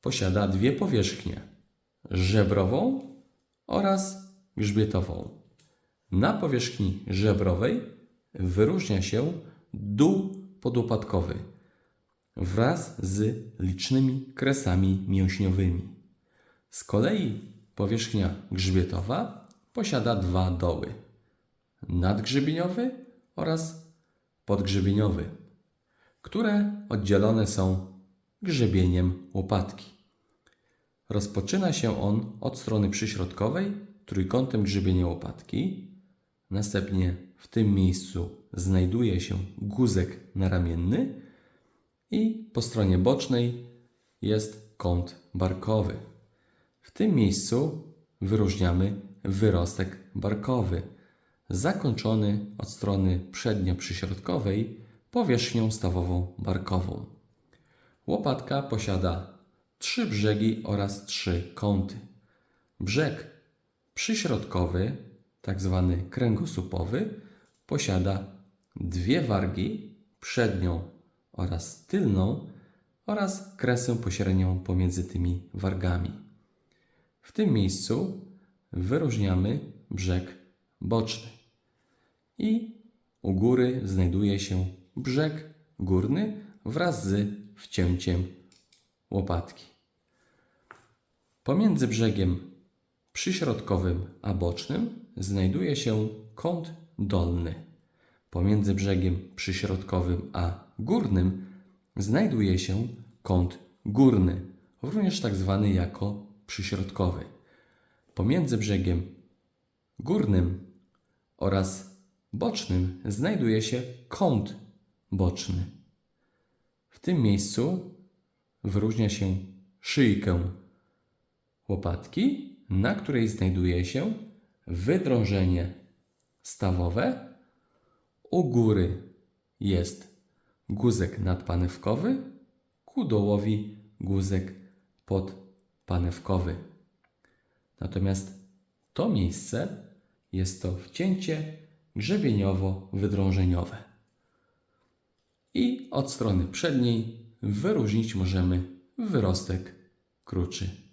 posiada dwie powierzchnie: żebrową oraz grzbietową. Na powierzchni żebrowej wyróżnia się dół podupadkowy wraz z licznymi kresami mięśniowymi. Z kolei powierzchnia grzbietowa posiada dwa doły: nadgrzebieniowy oraz podgrzebieniowy, które oddzielone są grzebieniem łopatki. Rozpoczyna się on od strony przyśrodkowej trójkątem grzebienia łopatki. Następnie w tym miejscu znajduje się guzek naramienny i po stronie bocznej jest kąt barkowy. W tym miejscu wyróżniamy wyrostek barkowy, zakończony od strony przednio-przyśrodkowej powierzchnią stawową barkową. Łopatka posiada trzy brzegi oraz trzy kąty. Brzeg przyśrodkowy, tak zwany kręgosłupowy, posiada dwie wargi, przednią oraz tylną, oraz kresę pośrednią pomiędzy tymi wargami. W tym miejscu wyróżniamy brzeg boczny. I u góry znajduje się brzeg górny wraz z wcięciem łopatki. Pomiędzy brzegiem przyśrodkowym a bocznym znajduje się kąt dolny. Pomiędzy brzegiem przyśrodkowym a górnym znajduje się kąt górny, również tak zwany jako przyśrodkowy. Pomiędzy brzegiem górnym oraz bocznym znajduje się kąt boczny. W tym miejscu wyróżnia się szyjkę łopatki, na której znajduje się wydrążenie stawowe. U góry jest guzek nadpanewkowy, ku dołowi guzek podpanewkowy. Natomiast to miejsce jest to wcięcie grzebieniowo-wydrążeniowe. I od strony przedniej wyróżnić możemy wyrostek kruczy.